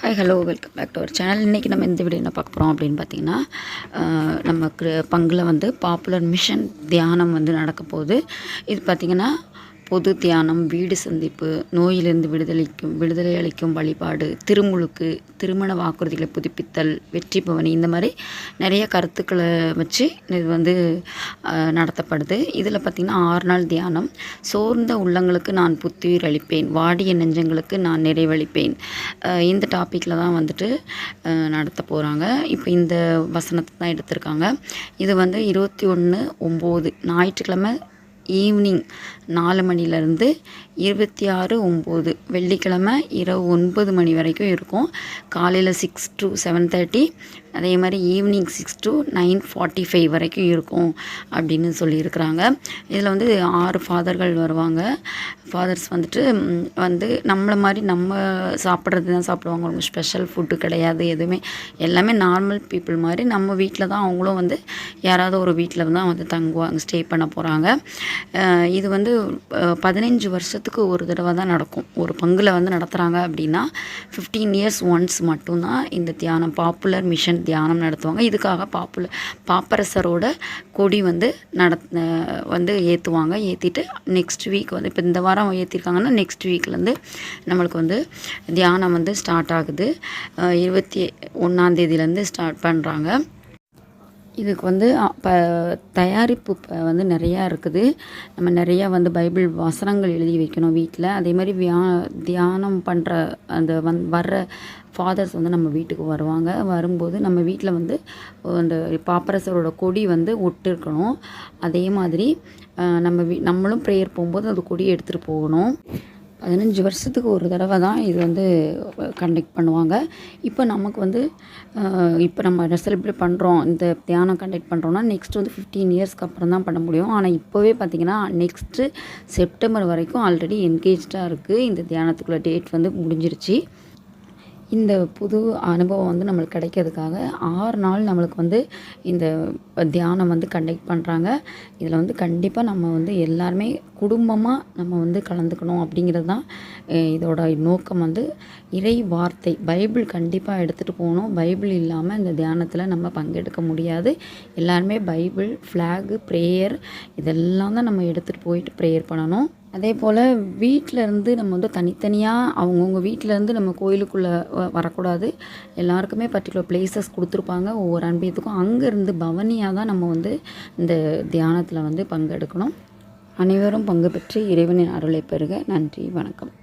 Hi hello welcome back to our channel இன்றைக்கி நம்ம இந்த வீடியோ என்ன பார்க்க போகிறோம் அப்படின்னு பார்த்தீங்கன்னா நமக்கு பங்கில் வந்து பாப்புலர் மிஷன் தியானம் வந்து நடக்க போகுது. இது பார்த்திங்கன்னா பொது தியானம் வீடு சந்திப்பு நோயிலிருந்து விடுதலைக்கும் விடுதலை அளிக்கும் வழிபாடு திருமுழுக்கு திருமண வாக்குறுதிகளை புதுப்பித்தல் வெற்றி பவனி இந்த மாதிரி நிறைய கருத்துக்களை வச்சு இது வந்து நடத்தப்படுது. இதில் பார்த்திங்கன்னா ஆறு நாள் தியானம். சோர்ந்த உள்ளங்களுக்கு நான் புத்துயிர் அளிப்பேன். வாடிய நெஞ்சங்களுக்கு நான் நிறைவளிப்பேன். இந்த டாப்பிக்கில் தான் வந்துட்டு நடத்த போகிறாங்க இப்போ இந்த வசனத்தை தான் எடுத்திருக்காங்க. இது வந்து இருபத்தி ஒன்று ஒம்பது ஞாயிற்றுக்கிழமை ஈவினிங் நாலு மணிலேருந்து இருபத்தி ஆறு ஒம்பது. வெள்ளிக்கிழமை இரவு ஒன்பது மணி வரைக்கும் இருக்கும். காலையில் சிக்ஸ் டு செவன் தேர்ட்டி அதே மாதிரி evening six to nine forty five வரைக்கும் இருக்கும் அப்படின்னு சொல்லியிருக்கிறாங்க. இதில் வந்து ஆறு ஃபாதர்கள் வருவாங்க. ஃபாதர்ஸ் வந்துட்டு வந்து நம்மளை மாதிரி நம்ம சாப்பிட்றது தான் சாப்பிடுவாங்க. அவங்க ஸ்பெஷல் ஃபுட்டு கிடையாது எதுவுமே. எல்லாமே நார்மல் பீப்புள் மாதிரி நம்ம வீட்டில் தான் அவங்களும் வந்து யாராவது ஒரு வீட்டில் தான் வந்து தங்குவாங்க ஸ்டே பண்ண போகிறாங்க இது வந்து பதினஞ்சு வருஷத்துக்கு ஒரு தடவை தான் நடக்கும். ஒரு பங்கில் வந்து நடத்துகிறாங்க அப்படின்னா ஃபிஃப்டீன் இயர்ஸ் ஒன்ஸ் மட்டும்தான் இந்த தியானம் பாப்புலர் மிஷன் தியானம் நடத்துவாங்க. இதுக்காக பாப்புலர் பாப்பரசரோட கொடி வந்து நட வந்து ஏற்றுவாங்க ஏற்றிட்டு நெக்ஸ்ட் வீக் வந்து இப்போ இந்த வாரம் ஏற்றிருக்காங்கன்னா நெக்ஸ்ட் வீக்லேருந்து நம்மளுக்கு வந்து தியானம் வந்து ஸ்டார்ட் ஆகுது. இருபத்தி ஒன்றாந்தேதியிலேருந்து ஸ்டார்ட் பண்ணுறாங்க இதுக்கு வந்து அ, தயாரிப்பு வந்து நிறையா இருக்குது. நம்ம நிறையா வந்து பைபிள் வசனங்கள் எழுதி வைக்கணும் வீட்டில் அதே மாதிரி வியா தியானம் பண்ணுற அந்த வந் வர்ற ஃபாதர்ஸ் வந்து நம்ம வீட்டுக்கு வருவாங்க. வரும்போது நம்ம வீட்டில் வந்து அந்த பாப்பரசரோட கொடி வந்து ஒட்டு இருக்கணும் அதே மாதிரி நம்ம வீ நம்மளும் ப்ரேயர் போகும்போது அந்த கொடி எடுத்துகிட்டு போகணும். பதினஞ்சு வருஷத்துக்கு ஒரு தடவை தான் இது வந்து கண்டக்ட் பண்ணுவாங்க. இப்போ நமக்கு வந்து இப்போ நம்ம செலிப்ரேட் பண்ணுறோம் இந்த தியானம் கண்டக்ட் பண்ணுறோன்னா நெக்ஸ்ட் வந்து ஃபிஃப்டீன் இயர்ஸ்க்கு அப்புறம் தான் பண்ண முடியும். ஆனால் இப்போவே பார்த்திங்கன்னா நெக்ஸ்ட்டு செப்டம்பர் வரைக்கும் ஆல்ரெடி என்கேஜ்டாக இருக்குது இந்த தியானத்துக்குள்ள டேட் வந்து முடிஞ்சிருச்சு. இந்த புது அனுபவம் வந்து நம்மளுக்கு கிடைக்கிறதுக்காக ஆறு நாள் நம்மளுக்கு வந்து இந்த தியானம் வந்து கண்டக்ட் பண்ணுறாங்க இதில் வந்து கண்டிப்பாக நம்ம வந்து எல்லாருமே குடும்பமாக நம்ம வந்து கலந்துக்கணும் அப்படிங்கிறது தான் இதோட நோக்கம் வந்து. இறை வார்த்தை பைபிள் கண்டிப்பாக எடுத்துகிட்டு போகணும். பைபிள் இல்லாமல் இந்த தியானத்தில் நம்ம பங்கெடுக்க முடியாது. எல்லாருமே பைபிள் ஃப்ளாகு ப்ரேயர் இதெல்லாம் தான் நம்ம எடுத்துகிட்டு போயிட்டு ப்ரேயர் பண்ணணும். அதே போல் வீட்டில் இருந்து நம்ம வந்து தனித்தனியாக அவங்கவுங்க வீட்டில் இருந்து நம்ம கோயிலுக்குள்ளே வ- வரக்கூடாது. எல்லாருக்குமே பர்டிகுலர் பிளேசஸ் கொடுத்துருப்பாங்க. ஒவ்வொரு அன்பியத்துக்கும். அங்கேருந்து பவனியாக தான் நம்ம வந்து இந்த தியானத்தில் வந்து பங்கெடுக்கணும். அனைவரும் பங்கு பெற்று இறைவனின் அருளை பெறுக. நன்றி. வணக்கம்.